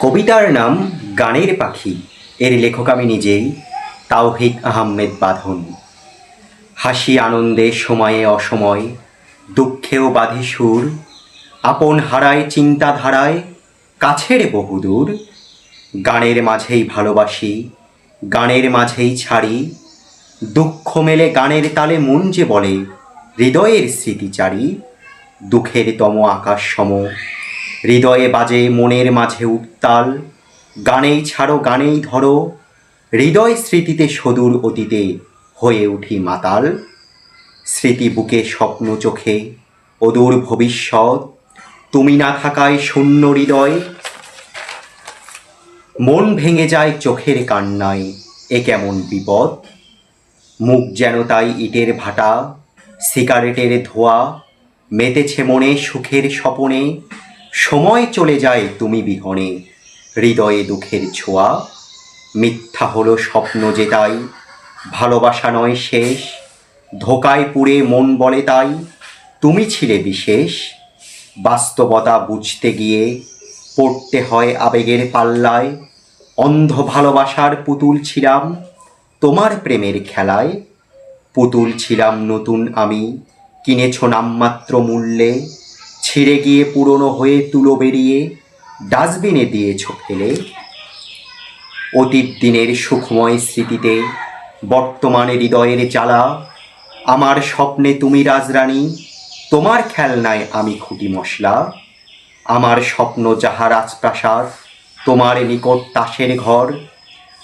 কবিতার নাম গানের পাখি। এর লেখক আমি নিজেই, তাওহিদ আহমেদ বাঁধন। হাসি আনন্দে সময়ে অসময়, দুঃখেও বাঁধে সুর। আপন হারায় চিন্তাধারায়, কাছের বহুদূর। গানের মাঝেই ভালোবাসি, গানের মাঝেই ছাড়ি। দুঃখ মেলে গানের তালে মন যে বলে, হৃদয়ের স্মৃতিচারী। দুঃখের তম আকাশ সম। হৃদয়ে বাজে মনের মাঝে উত্তাল। গানেই ছাড়ো, গানেই ধরো। হৃদয় স্মৃতিতে সদূর অতীতে হয়ে উঠি মাতাল। স্মৃতি বুকে স্বপ্ন চোখে অদূর ভবিষ্যৎ। তুমি না থাকায় শূন্য হৃদয়। মন ভেঙে যায় চোখের কান্নায়, এ কেমন বিপদ? মুখ যেন তাই ইটের ভাটা, সিগারেটের ধোয়া, মেতেছে মনে সুখের স্বপনে। সময় চলে যায় তুমি বিহনে। হৃদয়ে দুঃখের ছোঁয়া, মিথ্যা হলো স্বপ্ন যে তাই। ভালোবাসা নয় শেষ, ধোকায় পুড়ে মন বলে তাই। তুমি ছিলে বিশেষ, বাস্তবতা বুঝতে গিয়ে পড়তে হয় আবেগের পাল্লায়। অন্ধ ভালোবাসার পুতুল ছিলাম তোমার প্রেমের খেলায়। পুতুল ছিলাম নতুন আমি, কিনেছ নামমাত্র মূল্যে। ছিঁড়ে গিয়ে পুরনো হয়ে তুলো বেরিয়ে ডাস্টবিনে দিয়েছ ফেলে। অতীত দিনের সুখময় স্মৃতিতে বর্তমানে হৃদয়ের জ্বালা, আমার স্বপ্নে তুমি রাজরানী, তোমার খেলনায় আমি খুঁটি মশলা, আমার স্বপ্ন যাহা রাজপ্রাসাদ, তোমার নিকট তাসের ঘর,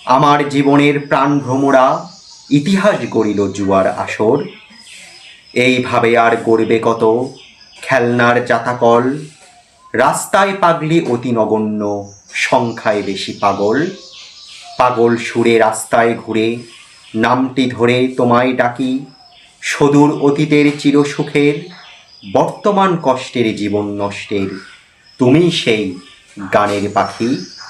আমার জীবনের প্রাণ ভ্রমরা ইতিহাস গড়িল জুয়ার আসর। এইভাবে আর গড়বে কত খেলনার জাতাকল রাস্তায় পাগলি অতি নগণ্য সংখ্যায় বেশি পাগল। পাগল সুরে রাস্তায় ঘুরে, নামটি ধরে তোমায় ডাকি। সদূর অতীতের চিরসুখের, বর্তমান কষ্টের জীবন নষ্টের। তুমি সেই গানের পাখি।